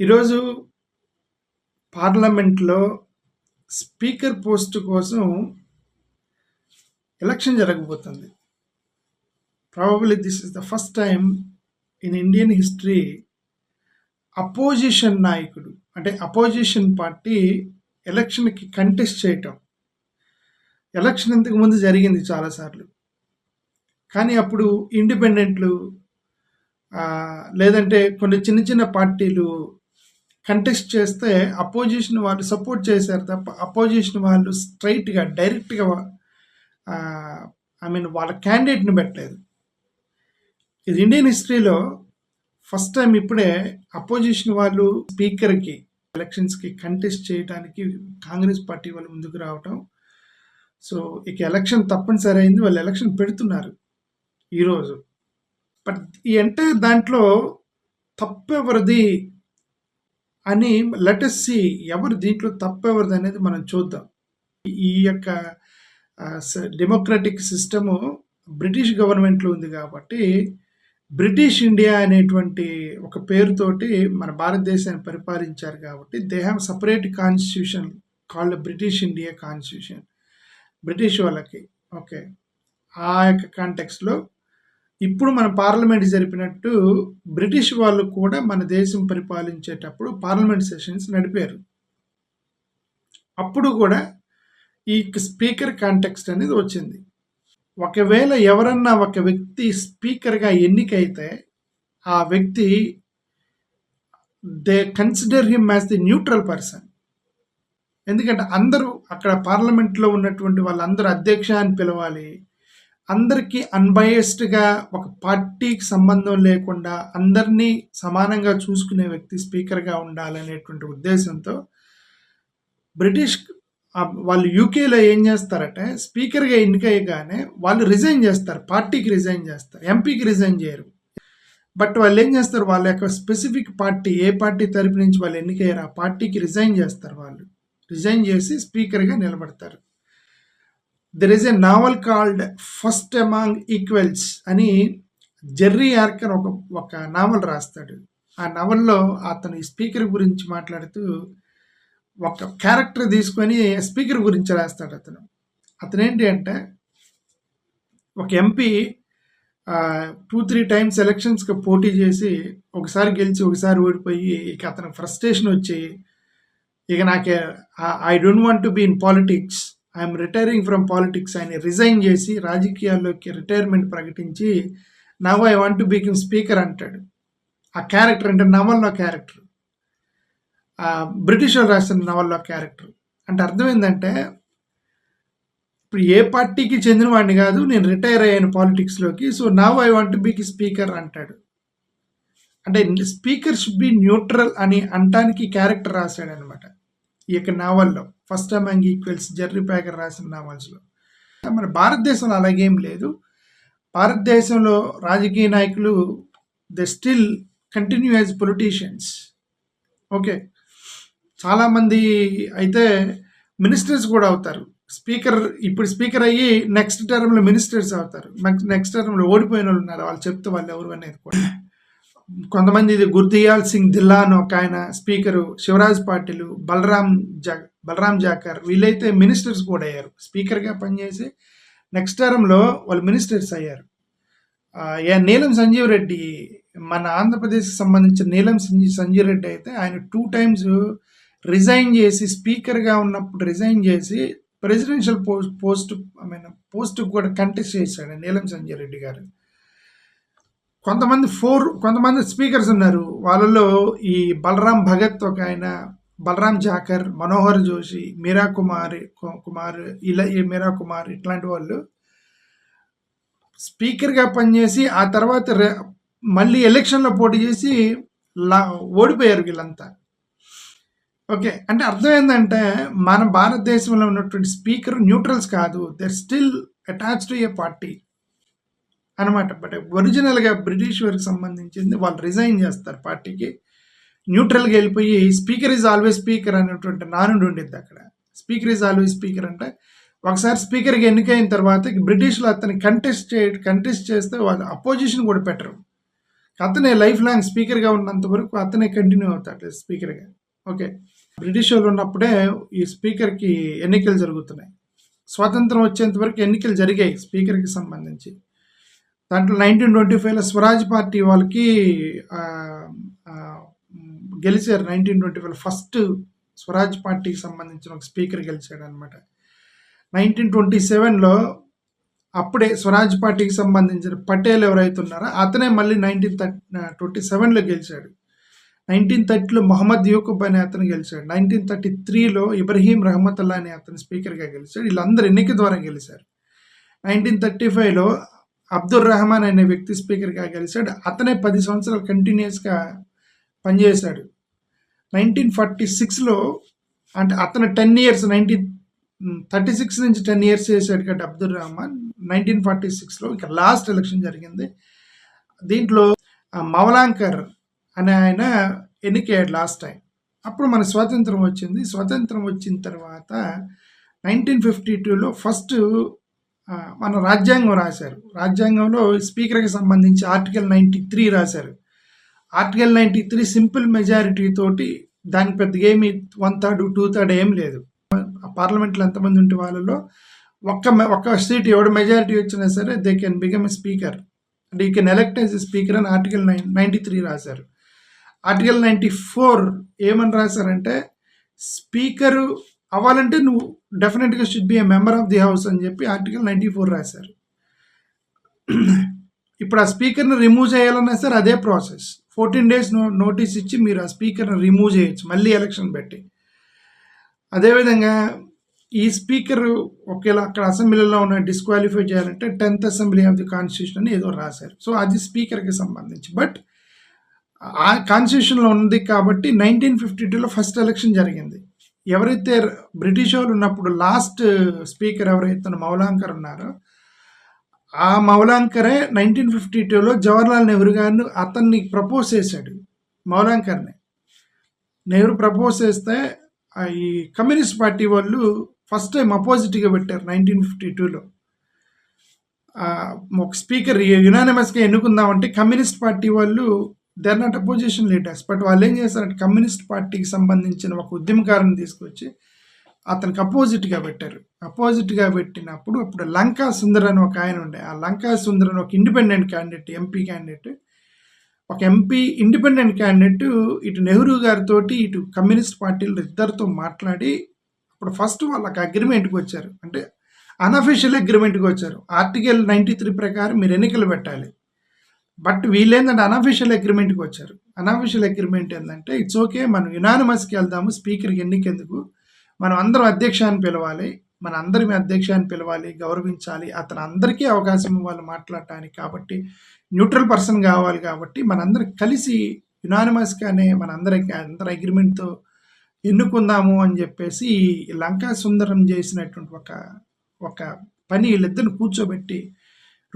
ఈరోజు పార్లమెంట్లో speaker post కోసం ఎలక్షన్ జరగబోతుంది. Probably this is the first time in Indian history opposition నాయకుడు అంటే అపోజిషన్ పార్టీ ఎలక్షన్కి కంటెస్ట్ చేయటం. ఎలక్షన్ ఇంతకు ముందు జరిగింది చాలాసార్లు. కానీ అప్పుడు ఇండిపెండెంట్లు లేదంటే కొన్ని చిన్న చిన్న పార్టీలు కంటెస్ట్ చేస్తే అపోజిషన్ వాళ్ళు సపోర్ట్ చేశారు తప్ప అపోజిషన్ వాళ్ళు స్ట్రైట్గా డైరెక్ట్గా ఐ మీన్ వాళ్ళ క్యాండిడేట్ని పెట్టలేదు. ఇది ఇండియన్ హిస్టరీలో ఫస్ట్ టైం ఇప్పుడే అపోజిషన్ వాళ్ళు స్పీకర్కి ఎలక్షన్స్కి కంటెస్ట్ చేయడానికి కాంగ్రెస్ పార్టీ వాళ్ళు ముందుకు రావటం. సో ఇక ఎలక్షన్ తప్పనిసరి అయింది. వాళ్ళు ఎలక్షన్ పెడుతున్నారు ఈరోజు. బట్ ఈ ఎంటైర్ దాంట్లో తప్పెవరిది అని లెటెస్ సి ఎవరు దీంట్లో తప్పెవరిది అనేది మనం చూద్దాం. ఈ యొక్క డెమోక్రటిక్ సిస్టము బ్రిటిష్ గవర్నమెంట్లో ఉంది కాబట్టి బ్రిటిష్ ఇండియా అనేటువంటి ఒక పేరుతోటి మన భారతదేశాన్ని పరిపాలించారు కాబట్టి they have separate constitution called British India constitution British వాళ్ళకి ఓకే ఆ యొక్క కాంటెక్స్లో ఇప్పుడు మన పార్లమెంట్ జరిపినట్టు బ్రిటిష్ వాళ్ళు కూడా మన దేశం పరిపాలించేటప్పుడు పార్లమెంట్ సెషన్స్ నడిపారు. అప్పుడు కూడా ఈ స్పీకర్ కాంటెక్స్ట్ అనేది వచ్చింది. ఒకవేళ ఎవరన్నా ఒక వ్యక్తి స్పీకర్గా ఎన్నికైతే ఆ వ్యక్తి they consider him as the neutral person. ఎందుకంటే అందరూ అక్కడ పార్లమెంట్లో ఉన్నటువంటి వాళ్ళందరూ అధ్యక్ష అని పిలవాలి అందరికీ అన్బయస్డ్గా ఒక పార్టీకి సంబంధం లేకుండా అందరినీ సమానంగా చూసుకునే వ్యక్తి స్పీకర్గా ఉండాలనేటువంటి ఉద్దేశంతో బ్రిటిష్ వాళ్ళు యూకేలో ఏం చేస్తారంటే స్పీకర్గా ఎన్నికయ్యగానే వాళ్ళు రిజైన్ చేస్తారు పార్టీకి రిజైన్ చేస్తారు ఎంపీకి రిజైన్ చేయరు. బట్ వాళ్ళు ఏం చేస్తారు వాళ్ళ యొక్క స్పెసిఫిక్ పార్టీ ఏ పార్టీ తరపు నుంచి వాళ్ళు ఎన్నికయ్యారు ఆ పార్టీకి రిజైన్ చేస్తారు వాళ్ళు. రిజైన్ చేసి స్పీకర్గా నిలబడతారు. There is a novel called first among equals అని జెర్రీ యార్కర్ ఒక ఒక నావల్ రాస్తాడు. ఆ నవల్లో అతను ఈ స్పీకర్ గురించి మాట్లాడుతూ ఒక క్యారెక్టర్ తీసుకొని స్పీకర్ గురించి రాస్తాడు అతను. అతను ఏంటి అంటే ఒక ఎంపీ టూ త్రీ టైమ్స్ ఎలక్షన్స్కి పోటీ చేసి ఒకసారి గెలిచి ఒకసారి ఓడిపోయి ఇక అతనికి ఫ్రస్ట్రేషన్ వచ్చి ఇక నాకే I don't want to be in politics I'm retiring from politics. ఆయన రిజైన్ చేసి రాజకీయాల్లోకి రిటైర్మెంట్ ప్రకటించి now I want to become speaker అంటాడు. ఆ క్యారెక్టర్ అంటే నవల్లో క్యారెక్టర్. బ్రిటిష్ వాళ్ళు రాసిన నవల్లో క్యారెక్టర్. అంటే అర్థం ఏంటంటే ఇప్పుడు ఏ పార్టీకి చెందిన వాడిని కాదు నేను రిటైర్ అయ్యాను పాలిటిక్స్లోకి so now I want become speaker అంటాడు. అంటే స్పీకర్ షుడ్ బి న్యూట్రల్ అని అంటానికి క్యారెక్టర్ రాశాడు అనమాట ఈ యొక్క నావల్లో ఫస్ట్ అమంగ్ ఈక్వల్స్ జెర్రీ ప్యాకర్ రాసిన నావల్స్లో. మన భారతదేశంలో అలాగేం లేదు. భారతదేశంలో రాజకీయ నాయకులు they still continue as politicians. Okay. చాలామంది అయితే మినిస్టర్స్ కూడా అవుతారు. స్పీకర్ ఇప్పుడు స్పీకర్ అయ్యి నెక్స్ట్ టర్మ్లో మినిస్టర్స్ అవుతారు. నెక్స్ట్ టర్మ్లో ఓడిపోయిన వాళ్ళు ఉన్నారు. వాళ్ళు చెప్తే వాళ్ళు ఎవరు అనేది కూడా. కొంతమంది ఇది గుర్దియాల్ సింగ్ దిల్లా అని ఒక ఆయన స్పీకరు శివరాజ్ పాటిల్ బలరాం జా బలరాం జాకర్ వీళ్ళైతే మినిస్టర్స్ కూడా అయ్యారు. స్పీకర్గా పనిచేసి నెక్స్ట్ టర్మ్లో వాళ్ళు మినిస్టర్స్ అయ్యారు. నీలం సంజీవ్ రెడ్డి మన ఆంధ్రప్రదేశ్కి సంబంధించిన నీలం సంజీవ్ సంజీవ్ రెడ్డి అయితే ఆయన టూ టైమ్స్ రిజైన్ చేసి స్పీకర్గా ఉన్నప్పుడు రిజైన్ చేసి presidential post post I mean post కూడా కంటెస్ట్ చేశాడు నీలం సంజయ్ రెడ్డి గారు. కొంతమంది ఫోర్ కొంతమంది స్పీకర్స్ ఉన్నారు. వాళ్ళలో ఈ బలరాం భగత్ ఒక ఆయన బలరాం జాకర్ మనోహర్ జోషి మీరా కుమార్ కు- కుమార్ ఇలా మీరా కుమార్ ఇట్లాంటి వాళ్ళు స్పీకర్గా పనిచేసి ఆ తర్వాత మళ్ళీ ఎలక్షన్లో పోటీ చేసి లా ఓడిపోయారు వీళ్ళంతా. ఓకే అంటే అర్థం ఏంటంటే మన భారతదేశంలో ఉన్నటువంటి స్పీకర్ న్యూట్రల్స్ కాదు. They're still attach to a party. అనమాట. బట్ ఒరిజినల్గా బ్రిటిష్ వారికి సంబంధించింది వాళ్ళు రిజైన్ చేస్తారు పార్టీకి. న్యూట్రల్గా వెళ్ళిపోయి స్పీకర్ ఈజ్ ఆల్వేస్ స్పీకర్ అనేటువంటి నానుడు ఉండిద్ది అక్కడ. స్పీకర్ ఈజ్ ఆల్వేస్ స్పీకర్ అంటే. ఒకసారి స్పీకర్కి ఎన్నికైన తర్వాత బ్రిటిష్లో అతన్ని కంటెస్ట్ చే కంటెస్ట్ చేస్తే వాళ్ళు అపోజిషన్ కూడా పెట్టరు. అతనే లైఫ్ లాంగ్ స్పీకర్గా ఉన్నంత వరకు అతనే కంటిన్యూ అవుతాడు స్పీకర్గా ఓకే బ్రిటిష్ వాళ్ళు ఉన్నప్పుడే ఈ స్పీకర్కి ఎన్నికలు జరుగుతున్నాయి. స్వాతంత్రం వచ్చేంత వరకు ఎన్నికలు జరిగాయి స్పీకర్కి సంబంధించి. దాంట్లో నైన్టీన్ ట్వంటీ ఫైవ్లో స్వరాజ్ పార్టీ వాళ్ళకి గెలిచారు. Nineteen twenty five first Swaraj పార్టీకి సంబంధించిన ఒక స్పీకర్ గెలిచాడు అనమాట నైన్టీన్ ట్వంటీ సెవెన్లో అప్పుడే స్వరాజ్ పార్టీకి సంబంధించిన పటేల్ ఎవరైతే ఉన్నారో అతనే మళ్ళీ నైన్టీన్ థర్టీ ట్వంటీ సెవెన్లో గెలిచాడు. నైన్టీన్ థర్టీలో మొహమ్మద్ యూకుబ్ అనే అతను గెలిచాడు. నైన్టీన్ థర్టీ త్రీలో ఇబ్రహీం రహమతుల్లా అనే అతను స్పీకర్గా గెలిచాడు. వీళ్ళందరూ ఎన్నిక ద్వారా గెలిచారు. నైన్టీన్ థర్టీ ఫైవ్లో అబ్దుల్ రెహమాన్ అనే వ్యక్తి స్పీకర్గా గెలిచాడు. అతనే పది సంవత్సరాలు కంటిన్యూస్గా పనిచేశాడు. నైన్టీన్ ఫార్టీ సిక్స్లో అంటే అతను ten years nineteen thirty six నుంచి టెన్ ఇయర్స్ చేశాడు కాబట్టి అబ్దుల్ రహమాన్. నైన్టీన్ ఫార్టీ సిక్స్లో ఇక లాస్ట్ ఎలక్షన్ జరిగింది. దీంట్లో మవలాంకర్ అనే ఆయన ఎన్నికయ్యాడు లాస్ట్ టైం అప్పుడు మన స్వాతంత్రం వచ్చింది. స్వాతంత్రం వచ్చిన తర్వాత నైన్టీన్ ఫిఫ్టీ టూలో ఫస్ట్ మన రాజ్యాంగం రాశారు. రాజ్యాంగంలో స్పీకర్కి సంబంధించి ఆర్టికల్ నైంటీ త్రీ రాశారు. Article ninety three simple majority తోటి దాని పెద్దగా ఏమి వన్ థర్డ్ టూ థర్డ్ ఏం లేదు. ఆ పార్లమెంట్లో ఎంతమంది ఉంటే వాళ్ళలో ఒక్క మె- ఒక్క సీట్ ఎవడు మెజారిటీ వచ్చినా సరే they can become a speaker. అంటే you can elect as a speaker అని ఆర్టికల్ నైన్ నైంటీ త్రీ రాశారు. ఆర్టికల్ నైంటీ ఫోర్ ఏమని రాశారంటే స్పీకరు అవ్వాలంటే నువ్వు డెఫినెట్గా should be a member of the house అని చెప్పి ఆర్టికల్ నైంటీ ఫోర్ రాశారు. ఇప్పుడు ఆ స్పీకర్ని రిమూవ్ చేయాలన్నా సరే అదే process fourteen days no notice ఇచ్చి మీరు ఆ స్పీకర్ని రిమూవ్ చేయొచ్చు మళ్ళీ ఎలక్షన్ పెట్టి. అదేవిధంగా ఈ స్పీకర్ ఒకేలా అక్కడ అసెంబ్లీలో ఉన్న డిస్క్వాలిఫై చేయాలంటే tenth assembly of the constitution అని ఏదో రాశారు. సో అది స్పీకర్కి సంబంధించి. బట్ ఆ కాన్స్టిట్యూషన్లో ఉంది కాబట్టి నైన్టీన్ ఫిఫ్టీ టూలో ఫస్ట్ ఎలక్షన్ జరిగింది. ఎవరైతే బ్రిటిష్ వాళ్ళు ఉన్నప్పుడు లాస్ట్ స్పీకర్ ఎవరైతే మౌలాంకర్ ఉన్నారో ఆ మౌలాంకరే నైన్టీన్ ఫిఫ్టీ టూలో జవహర్లాల్ నెహ్రూ గారిని అతన్ని ప్రపోజ్ చేశాడు మౌలాంకర్ని. నెహ్రూ ప్రపోజ్ చేస్తే ఆ ఈ కమ్యూనిస్ట్ పార్టీ వాళ్ళు ఫస్ట్ టైం అపోజిట్గా పెట్టారు నైన్టీన్ ఫిఫ్టీ టూలో. ఒక స్పీకర్ యునానిమస్గా ఎన్నుకుందామంటే కమ్యూనిస్ట్ పార్టీ వాళ్ళు they are not opposition leaders but వాళ్ళు ఏం చేస్తారంటే కమ్యూనిస్ట్ పార్టీకి సంబంధించిన ఒక ఉద్యమకారుని తీసుకొచ్చి అతనికి అపోజిట్గా పెట్టారు. అపోజిట్గా పెట్టినప్పుడు అప్పుడు లంకా సుందర్ అని ఒక ఆయన ఉండే. ఆ లంకా సుందర్ అని ఒక ఇండిపెండెంట్ క్యాండిడేట్ ఎంపీ క్యాండిడేట్ ఒక ఎంపీ ఇండిపెండెంట్ క్యాండిడేట్ ఇటు నెహ్రూ గారితో ఇటు కమ్యూనిస్ట్ పార్టీలు ఇద్దరితో మాట్లాడి అప్పుడు ఫస్ట్ వాళ్ళకి అగ్రిమెంట్కి వచ్చారు. అంటే అన్అఫీషియల్ అగ్రిమెంట్కి వచ్చారు. ఆర్టికల్ నైంటీ త్రీ ప్రకారం మీరు ఎన్నికలు పెట్టాలి. బట్ వీళ్ళేంటంటే అన్అఫీషియల్ అగ్రిమెంట్కి వచ్చారు. అన్అఫీషియల్ అగ్రిమెంట్ ఏంటంటే ఇట్స్ ఓకే మనం యునానిమస్కి వెళ్దాము స్పీకర్కి ఎన్నికెందుకు? మనం అందరం అధ్యక్షాన్ని పిలవాలి మన అందరి అధ్యక్షాన్ని పిలవాలి గౌరవించాలి అతను అందరికీ అవకాశం ఇవ్వాలి మాట్లాడటానికి కాబట్టి న్యూట్రల్ పర్సన్ కావాలి కాబట్టి మనందరం కలిసి యునానిమస్గానే మనందరికి అందరి అగ్రిమెంట్తో ఎన్నుకుందాము అని చెప్పేసి లంకా సుందరం చేసినటువంటి ఒక ఒక పని వీళ్ళిద్దరిని కూర్చోబెట్టి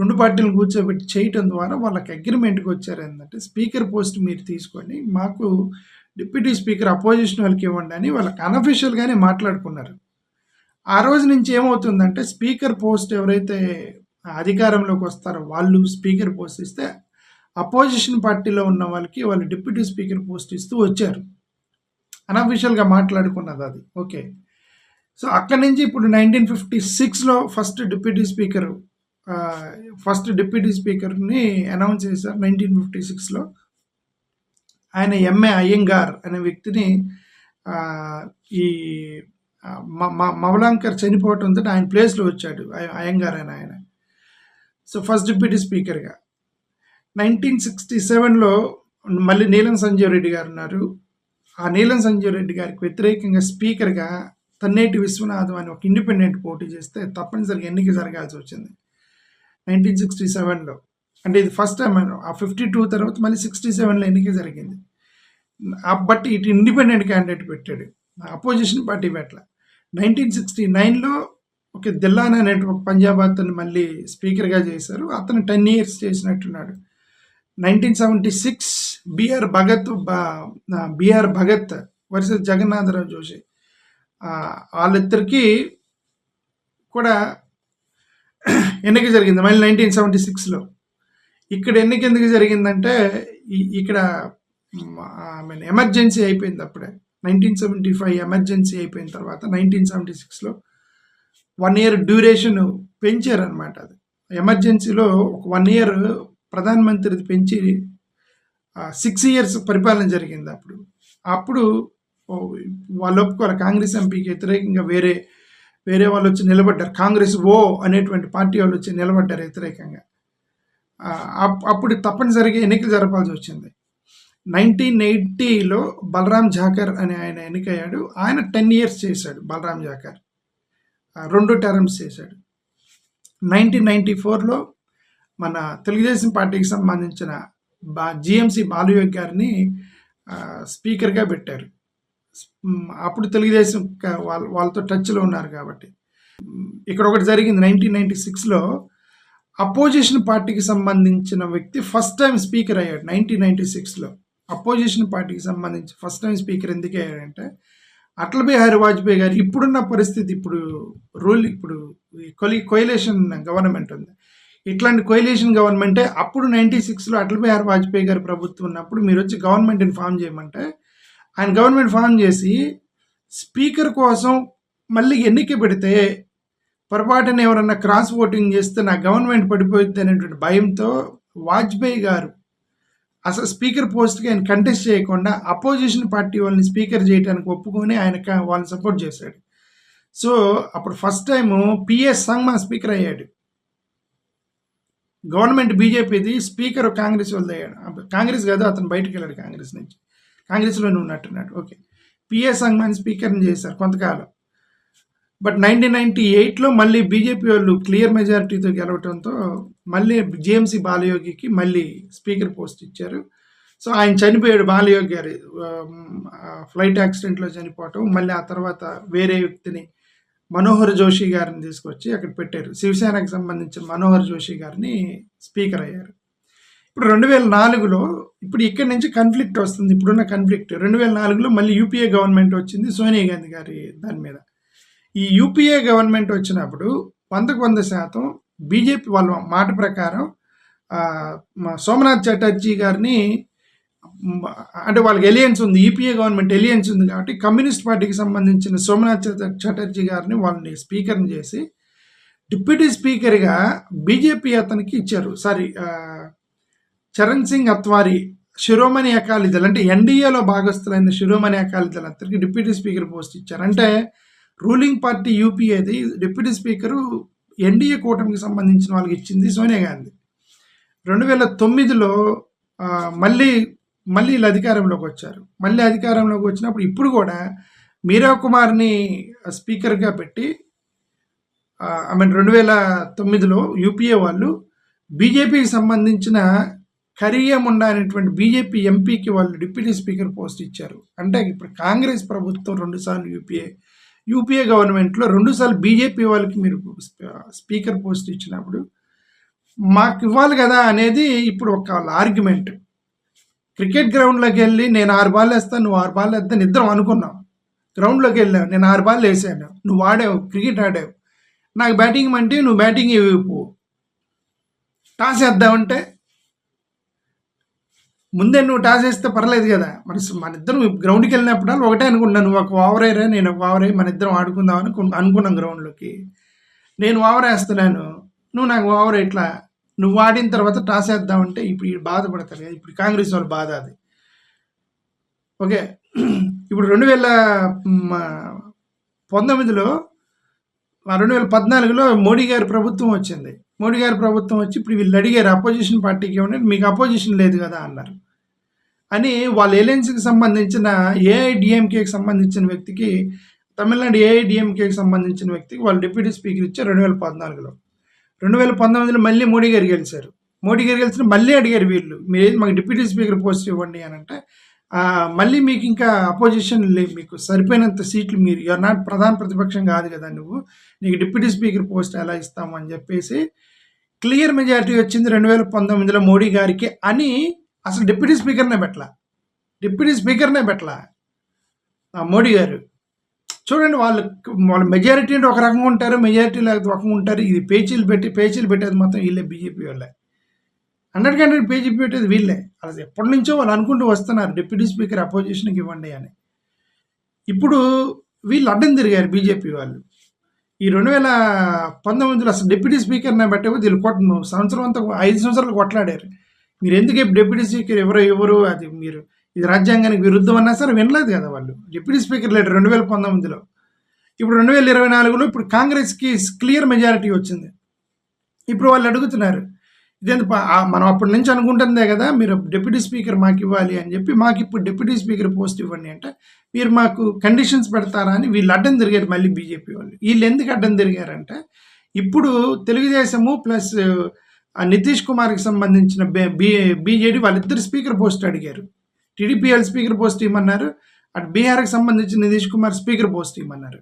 రెండు పార్టీలు కూర్చోబెట్టి చేయటం ద్వారా వాళ్ళకి అగ్రిమెంట్కి వచ్చారు ఏంటంటే స్పీకర్ పోస్ట్ మీరు తీసుకొని మాకు డిప్యూటీ స్పీకర్ అపోజిషన్ వాళ్ళకి ఇవ్వండి అని వాళ్ళకి అన్అఫీషియల్గానే మాట్లాడుకున్నారు. ఆ రోజు నుంచి ఏమవుతుందంటే స్పీకర్ పోస్ట్ ఎవరైతే అధికారంలోకి వస్తారో వాళ్ళు స్పీకర్ పోస్ట్ ఇస్తే అపోజిషన్ పార్టీలో ఉన్న వాళ్ళకి వాళ్ళు డిప్యూటీ స్పీకర్ పోస్ట్ ఇస్తూ వచ్చారు. అన్అఫీషియల్గా మాట్లాడుకున్నది అది. ఓకే సో అక్కడి నుంచి ఇప్పుడు నైన్టీన్ ఫిఫ్టీ సిక్స్లో first deputy speaker first deputy స్పీకర్ని announce చేశారు నైన్టీన్ ఫిఫ్టీ సిక్స్లో ఆయన ఎంఏ అయ్యంగార్ అనే వ్యక్తిని ఈ మ- మ- మవలాంకర్ చనిపోవటంతో ఆయన ప్లేస్లో వచ్చాడు అయ్యంగార్ అని ఆయన. సో ఫస్ట్ డిప్యూటీ స్పీకర్గా నైన్టీన్ సిక్స్టీ సెవెన్లో మళ్ళీ నీలం సంజీవ్ రెడ్డి గారు ఉన్నారు. ఆ నీలం సంజీవ్ రెడ్డి గారికి వ్యతిరేకంగా స్పీకర్గా తన్నేటి విశ్వనాథం అని ఒక ఇండిపెండెంట్ పోటీ చేస్తే తప్పనిసరిగా ఎన్నిక జరగాల్సి వచ్చింది. నైన్టీన్ సిక్స్టీ సెవెన్లో. అంటే ఇది ఫస్ట్ టైం ఆ ఫిఫ్టీ టూ తర్వాత మళ్ళీ సిక్స్టీ సెవెన్లో ఎన్నిక జరిగింది. ఆ బట్ ఇటు ఇండిపెండెంట్ క్యాండిడేట్ పెట్టాడు. అపోజిషన్ పార్టీ పెట్టల నైన్టీన్ సిక్స్టీ నైన్లో ఒక దిల్లాన్ అనే ఒక పంజాబ్ అతను మళ్ళీ స్పీకర్గా చేశారు. అతను ten years చేసినట్టున్నాడు. Nineteen seventy six B R Bhagat B R Bhagat versus Jagannathrao Joshi. వాళ్ళిద్దరికీ కూడా ఎన్నిక జరిగింది? మళ్ళీ నైన్టీన్ సెవెంటీ సిక్స్లో ఇక్కడ ఎన్నిక ఎందుకు జరిగిందంటే ఇక్కడ ఐ మీన్ ఎమర్జెన్సీ అయిపోయింది అప్పుడే. నైన్టీన్ సెవెంటీ ఫైవ్ ఎమర్జెన్సీ అయిపోయిన తర్వాత నైన్టీన్ సెవెంటీ సిక్స్లో వన్ ఇయర్ డ్యూరేషన్ పెంచారనమాట అది. ఎమర్జెన్సీలో ఒక వన్ ఇయర్ ప్రధానమంత్రిది పెంచి సిక్స్ ఇయర్స్ పరిపాలన జరిగింది అప్పుడు. అప్పుడు వాళ్ళ వాళ్ళు ఒప్పుకోరు కాంగ్రెస్ ఎంపీకి వ్యతిరేకంగా వేరే వేరే వాళ్ళు వచ్చి నిలబడ్డారు. కాంగ్రెస్ ఓ అనేటువంటి పార్టీ వాళ్ళు వచ్చి నిలబడ్డారు వ్యతిరేకంగా. అప్- అప్పుడు తప్పనిసరిగా ఎన్నికలు జరపాల్సి వచ్చింది. నైన్టీన్ ఎయిటీలో బలరాం జాకర్ అని ఆయన ఎన్నికయ్యాడు. ఆయన టెన్ ఇయర్స్ చేశాడు బలరాం జాకర్. రెండు టర్మ్స్ చేశాడు. నైన్టీన్ నైంటీ ఫోర్లో మన తెలుగుదేశం పార్టీకి సంబంధించిన బా జిఎంసి బాలుయోగ్ గారిని స్పీకర్గా పెట్టారు. అప్పుడు తెలుగుదేశం వాళ్ళ వాళ్ళతో టచ్లో ఉన్నారు కాబట్టి. ఇక్కడ ఒకటి జరిగింది నైన్టీన్ నైన్టీ సిక్స్లో. అపోజిషన్ పార్టీకి సంబంధించిన వ్యక్తి ఫస్ట్ టైం స్పీకర్ అయ్యాడు నైన్టీన్ నైన్టీ సిక్స్లో. అపోజిషన్ పార్టీకి సంబంధించి ఫస్ట్ టైం స్పీకర్ ఎందుకు అయ్యాడంటే అటల్ బిహారీ వాజ్పేయి గారు ఇప్పుడున్న పరిస్థితి ఇప్పుడు రూల్ ఇప్పుడు కొలి కొయిలేషన్ గవర్నమెంట్ ఉంది. ఇట్లాంటి కొయిలేషన్ గవర్నమెంటే అప్పుడు నైంటీ సిక్స్లో అటల్ బిహారీ వాజ్పేయి గారి ప్రభుత్వం ఉన్నప్పుడు మీరు వచ్చి గవర్నమెంట్ని ఫామ్ చేయమంటే ఆయన గవర్నమెంట్ ఫామ్ చేసి స్పీకర్ కోసం మళ్ళీ ఎన్నిక పెడితే పొరపాటున ఎవరన్నా క్రాస్ ఓటింగ్ చేస్తే నా గవర్నమెంట్ పడిపోయింది అనేటువంటి భయంతో వాజ్పేయి గారు అసలు స్పీకర్ పోస్ట్కి ఆయన కంటెస్ట్ చేయకుండా అపోజిషన్ పార్టీ వాళ్ళని స్పీకర్ చేయడానికి ఒప్పుకొని ఆయన వాళ్ళని సపోర్ట్ చేశాడు. సో అప్పుడు first time P S Sangma speaker అయ్యాడు. గవర్నమెంట్ బీజేపీది స్పీకర్ కాంగ్రెస్ వాళ్ళది అయ్యాడు కాంగ్రెస్ కాదు అతను బయటకు వెళ్ళాడు కాంగ్రెస్ నుంచి. కాంగ్రెస్లోనే ఉన్నట్టున్నాడు. ఓకే. పిఎస్ సంగ్మాని స్పీకర్ని చేశారు కొంతకాలం. బట్ నైన్టీన్ నైన్టీ ఎయిట్లో మళ్ళీ బీజేపీ వాళ్ళు క్లియర్ మెజారిటీతో గెలవడంతో మళ్ళీ జేఎంసీ బాలయోగికి మళ్ళీ స్పీకర్ పోస్ట్ ఇచ్చారు. సో ఆయన చనిపోయాడు బాలయోగి గారి ఫ్లైట్ యాక్సిడెంట్లో చనిపోవటం మళ్ళీ ఆ తర్వాత వేరే వ్యక్తిని మనోహర్ జోషి గారిని తీసుకొచ్చి అక్కడ పెట్టారు. శివసేనకు సంబంధించిన మనోహర్ జోషి గారిని స్పీకర్ అయ్యారు. ఇప్పుడు రెండు వేల నాలుగులో ఇప్పుడు ఇక్కడి నుంచి కన్ఫ్లిక్ట్ వస్తుంది ఇప్పుడున్న కన్ఫ్లిక్ట్ రెండు వేల నాలుగులో మళ్ళీ యూపీఏ గవర్నమెంట్ వచ్చింది సోనియా గాంధీ గారి దాని మీద. ఈ యూపీఏ గవర్నమెంట్ వచ్చినప్పుడు వందకు వంద శాతం బీజేపీ వాళ్ళ మాట ప్రకారం సోమనాథ్ చటర్జీ గారిని అంటే వాళ్ళకి ఎలియన్స్ ఉంది యూపీఏ గవర్నమెంట్ ఎలియన్స్ ఉంది కాబట్టి కమ్యూనిస్ట్ పార్టీకి సంబంధించిన సోమనాథ్ చటర్జీ గారిని వాళ్ళని స్పీకర్ని చేసి డిప్యూటీ స్పీకర్గా బీజేపీ అతనికి ఇచ్చారు. సారీ చరణ్ సింగ్ అత్వారి శిరోమణి అకాలీదళ్ అంటే ఎన్డీఏలో భాగస్థులైన శిరోమణి అకాలీదళ్ అందరికి డిప్యూటీ స్పీకర్ పోస్ట్ ఇచ్చారు. అంటే రూలింగ్ పార్టీ యూపీఏది డిప్యూటీ స్పీకరు ఎన్డీఏ కూటమికి సంబంధించిన వాళ్ళకి ఇచ్చింది సోనియా గాంధీ. రెండు వేల తొమ్మిదిలో మళ్ళీ మళ్ళీ వీళ్ళు అధికారంలోకి వచ్చారు. మళ్ళీ అధికారంలోకి వచ్చినప్పుడు ఇప్పుడు కూడా మీరా కుమార్ని స్పీకర్గా పెట్టి ఐ మీన్ రెండు వేల తొమ్మిదిలో యూపీఏ వాళ్ళు బీజేపీకి సంబంధించిన కరియముండా అనేటువంటి బీజేపీ ఎంపీకి వాళ్ళు డిప్యూటీ స్పీకర్ పోస్ట్ ఇచ్చారు. అంటే ఇప్పుడు కాంగ్రెస్ ప్రభుత్వం రెండుసార్లు యూపీఏ యూపీఏ గవర్నమెంట్లో రెండుసార్లు బీజేపీ వాళ్ళకి మీరు స్పీకర్ పోస్ట్ ఇచ్చినప్పుడు మాకు ఇవ్వాలి కదా అనేది ఇప్పుడు ఒక ఆర్గ్యుమెంట్ క్రికెట్ గ్రౌండ్లోకి వెళ్ళి నేను ఆరు బాల్ వేస్తాను నువ్వు ఆరు బాల్ వేస్తాను ఇద్దరం అనుకున్నాం. గ్రౌండ్లోకి వెళ్ళావు నేను ఆరు బాల్ వేసాను. నువ్వు ఆడావు క్రికెట్ ఆడావు. నాకు బ్యాటింగ్ అంటే నువ్వు బ్యాటింగ్ ఇవ్వు. టాస్ వేద్దామంటే ముందే నువ్వు టాస్ వేస్తే పర్లేదు కదా. మరి మన ఇద్దరం గ్రౌండ్కి వెళ్ళినప్పుడు ఒకటే అనుకున్నాను నువ్వు ఒక ఓవర్ అయ్యరా నేను ఒక ఓవర్ అయ్యి మన ఇద్దరం ఆడుకుందాం అని అనుకున్నాం గ్రౌండ్లోకి నేను ఓవర్ వేస్తున్నాను. నువ్వు నాకు ఓవర్ ఇట్లా. నువ్వు ఆడిన తర్వాత టాస్ వేద్దామంటే ఇప్పుడు ఈ బాధపడతారు కదా. ఇప్పుడు కాంగ్రెస్ వాళ్ళు బాధ అది. ఓకే. ఇప్పుడు రెండు వేల పంతొమ్మిదిలో రెండు వేల పద్నాలుగులో మోడీ గారి ప్రభుత్వం వచ్చింది. మోడీ గారి ప్రభుత్వం వచ్చి ఇప్పుడు వీళ్ళు అడిగారు అపోజిషన్ పార్టీకి ఏమంటే మీకు అపోజిషన్ లేదు కదా అన్నారు. అని వాళ్ళ ఎలయన్స్కి సంబంధించిన ఏఐడిఎంకేకి సంబంధించిన వ్యక్తికి తమిళనాడు ఏఐడిఎంకేకి సంబంధించిన వ్యక్తికి వాళ్ళు డిప్యూటీ స్పీకర్ ఇచ్చారు రెండు వేల పద్నాలుగులో. రెండు వేల పంతొమ్మిదిలో మళ్ళీ మోడీ గారు గెలిచారు. మోడీ గారు గెలిచిన మళ్ళీ అడిగారు వీళ్ళు మీరు ఏది మాకు డిప్యూటీ స్పీకర్ పోస్ట్ ఇవ్వండి అని అంటే మళ్ళీ మీకు ఇంకా అపోజిషన్ లేవు మీకు సరిపోయినంత సీట్లు మీరు యూఆర్ నాట్ ప్రధాన ప్రతిపక్షం కాదు కదా నువ్వు నీకు డిప్యూటీ స్పీకర్ పోస్ట్ ఎలా ఇస్తాము అని చెప్పేసి క్లియర్ మెజారిటీ వచ్చింది రెండు వేల పంతొమ్మిదిలో మోడీ గారికి అని అసలు డిప్యూటీ స్పీకర్నే పెట్టలా. డిప్యూటీ స్పీకర్నే పెట్టలా. మోడీ గారు. చూడండి వాళ్ళు వాళ్ళ మెజారిటీ అంటే ఒక రకంగా ఉంటారు మెజారిటీ లేకపోతే ఒక రకంగా ఉంటారు. ఇది పేచీలు పెట్టి పేచీలు పెట్టేది మొత్తం వీళ్ళే బీజేపీ వాళ్ళే. హండ్రెడ్ హండ్రెడ్ పేజీ పెట్టేది వీళ్ళే. అసలు ఎప్పటి నుంచో వాళ్ళు అనుకుంటూ వస్తున్నారు డిప్యూటీ స్పీకర్ అపోజిషన్కి ఇవ్వండి అని. ఇప్పుడు వీళ్ళు అడ్డం తిరిగారు బీజేపీ వాళ్ళు. ఈ రెండు వేల పంతొమ్మిదిలో అసలు డిప్యూటీ స్పీకర్ని బట్టి వీళ్ళు కొట్టను సంవత్సరం అంతా ఐదు సంవత్సరాలు కొట్లాడారు. మీరు ఎందుకు డిప్యూటీ స్పీకర్ ఎవరో ఎవరు అది మీరు ఇది రాజ్యాంగానికి విరుద్ధం అన్నా సరే వినలేదు కదా వాళ్ళు. డిప్యూటీ స్పీకర్ లేడు రెండు వేల పంతొమ్మిదిలో. ఇప్పుడు రెండు వేల ఇరవై నాలుగులో ఇప్పుడు కాంగ్రెస్కి క్లియర్ మెజారిటీ వచ్చింది. ఇప్పుడు వాళ్ళు అడుగుతున్నారు ఇదేంత మనం అప్పటి నుంచి అనుకుంటుందే కదా మీరు డిప్యూటీ స్పీకర్ మాకు ఇవ్వాలి అని చెప్పి మాకు ఇప్పుడు డిప్యూటీ స్పీకర్ పోస్ట్ ఇవ్వండి అంటే మీరు మాకు కండిషన్స్ పెడతారా అని వీళ్ళు అడ్డం తిరిగారు మళ్ళీ బీజేపీ వాళ్ళు. వీళ్ళు ఎందుకు అడ్డం తిరిగారంటే ఇప్పుడు తెలుగుదేశము ప్లస్ ఆ నితీష్ కుమార్కి సంబంధించిన బీజేడీ వాళ్ళిద్దరు స్పీకర్ పోస్ట్ అడిగారు. టీడీపీ వాళ్ళు స్పీకర్ పోస్ట్ ఇవ్వమన్నారు. అటు బీహార్కి సంబంధించిన నితీష్ కుమార్ స్పీకర్ పోస్ట్ ఇవ్వమన్నారు.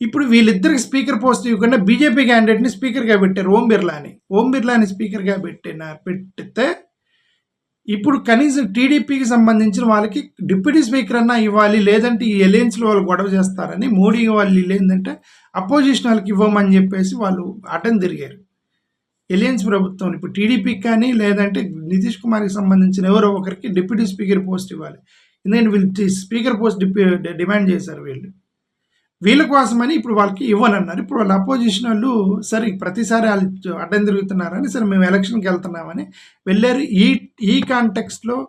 ఇప్పుడు వీళ్ళిద్దరికి స్పీకర్ పోస్ట్ ఇవ్వకుండా బీజేపీ క్యాండిడేట్ని స్పీకర్గా పెట్టారు ఓం బిర్లాని ఓం బిర్లాని స్పీకర్గా పెట్టిన పెట్టితే ఇప్పుడు కనీసం టీడీపీకి సంబంధించిన వాళ్ళకి డిప్యూటీ స్పీకర్ అన్నా ఇవ్వాలి లేదంటే ఈ ఎలయన్స్లో వాళ్ళు గొడవ చేస్తారని మోడీ వాళ్ళు వీళ్ళు ఏంటంటే అపోజిషన్ వాళ్ళకి ఇవ్వమని చెప్పేసి వాళ్ళు అటెండ్ తిరిగారు. ఎలియన్స్ ప్రభుత్వం ఇప్పుడు టీడీపీకి కానీ లేదంటే నితీష్ కుమార్కి సంబంధించిన ఎవరో ఒకరికి డిప్యూటీ స్పీకర్ పోస్ట్ ఇవ్వాలి. ఎందుకంటే వీళ్ళు స్పీకర్ పోస్ట్ డిప్యూ డిమాండ్ చేశారు వీళ్ళు. వీళ్ళ కోసమని ఇప్పుడు వాళ్ళకి ఇవ్వనన్నారు. ఇప్పుడు వాళ్ళ అపోజిషన్ వాళ్ళు సరే ప్రతిసారి వాళ్ళు అడ్డం తిరుగుతున్నారని సరే మేము ఎలక్షన్కి వెళ్తున్నామని వెళ్ళారు. ఈ ఈ కాంటెక్స్ట్లో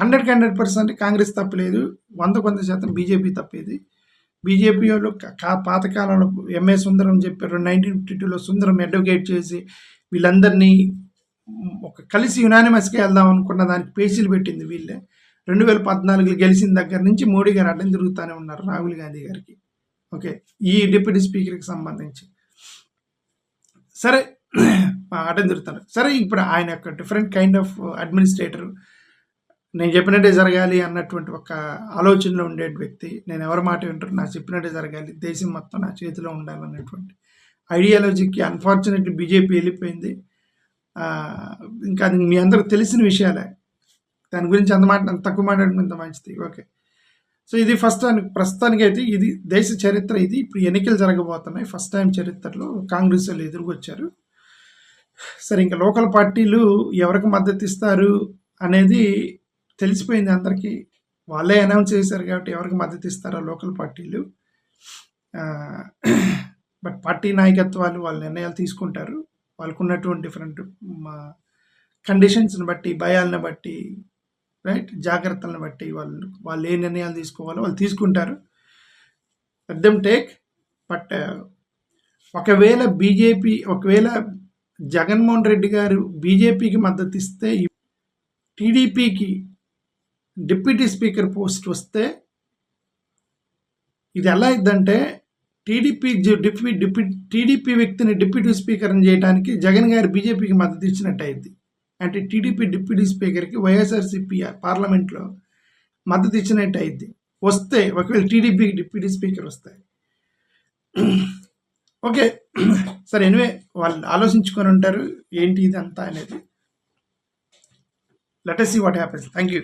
హండ్రెడ్కి హండ్రెడ్ పర్సెంట్ కాంగ్రెస్ తప్పలేదు వంద కొంత శాతం బీజేపీ తప్పేది బీజేపీ వాళ్ళు కా- పాతకాలంలో ఎంఏ సుందరం చెప్పారు. నైన్టీన్ ఫిఫ్టీ టూలో సుందరం అడ్వకేట్ చేసి వీళ్ళందరినీ ఒక కలిసి యునానిమస్గా వెళ్దాం అనుకున్న దానికి పేచీలు పెట్టింది వీళ్ళే. రెండు వేల పద్నాలుగులో గెలిచిన దగ్గర నుంచి మోడీ గారు అడ్డం తిరుగుతూనే ఉన్నారు రాహుల్ గాంధీ గారికి. ఓకే ఈ డిప్యూటీ స్పీకర్కి సంబంధించి. సరే అడ్డం తిరుగుతారు సరే ఇప్పుడు ఆయన యొక్క డిఫరెంట్ కైండ్ ఆఫ్ అడ్మినిస్ట్రేటర్ నేను చెప్పినట్టే జరగాలి అన్నటువంటి ఒక ఆలోచనలో ఉండే వ్యక్తి నేను ఎవరి మాట వింటారు నాకు చెప్పినట్టే జరగాలి దేశం మొత్తం నా చేతిలో ఉండాలన్నటువంటి ఐడియాలజీకి అన్ఫార్చునేట్లీ బీజేపీ వెళ్ళిపోయింది. ఇంకా అది మీ అందరికి తెలిసిన విషయాలే. దాని గురించి అంత మాట అంత తక్కువ మాట్లాడుకుంటే మంచిది. ఓకే. సో ఇది ఫస్ట్ టైం ప్రస్తుతానికి అయితే ఇది దేశ చరిత్ర ఇది. ఇప్పుడు ఎన్నికలు జరగబోతున్నాయి. ఫస్ట్ టైం చరిత్రలో కాంగ్రెస్ వాళ్ళు ఎదురుకొచ్చారు. సరే ఇంకా లోకల్ పార్టీలు ఎవరికి మద్దతు ఇస్తారు అనేది తెలిసిపోయింది అందరికీ. వాళ్ళే అనౌన్స్ చేశారు కాబట్టి ఎవరికి మద్దతు ఇస్తారో లోకల్ పార్టీలు. బట్ పార్టీ నాయకత్వాలు వాళ్ళ నిర్ణయాలు తీసుకుంటారు. వాళ్ళకు ఉన్నటువంటి డిఫరెంట్ కండిషన్స్ని బట్టి భయాలను బట్టి రైట్? జాగ్రత్తలను బట్టి వాళ్ళు వాళ్ళు ఏ నిర్ణయాలు తీసుకోవాలో వాళ్ళు తీసుకుంటారు. అర్థం టేక్ బట్ ఒకవేళ బీజేపీ ఒకవేళ జగన్మోహన్ రెడ్డి గారు బీజేపీకి మద్దతు ఇస్తే టీడీపీకి డిప్యూటీ స్పీకర్ పోస్ట్ వస్తే ఇది ఎలా ఇద్దంటే టీడీపీ డిప్యూ డిప్యూ టీడీపీ వ్యక్తిని డిప్యూటీ స్పీకర్ని చేయడానికి జగన్ గారు బీజేపీకి మద్దతు ఇచ్చినట్టు అయింది అంటే టీడీపీ డిప్యూటీ స్పీకర్కి వైఎస్ఆర్సీపీ పార్లమెంట్లో మద్దతు ఇచ్చినట్టు అయింది. వస్తే ఒకవేళ టీడీపీకి డిప్యూటీ స్పీకర్ వస్తాయి ఓకే. సరే ఎనివే వాళ్ళు ఆలోచించుకొని ఉంటారు. ఏంటి ఇదంతా అనేది? Let us what happens thank you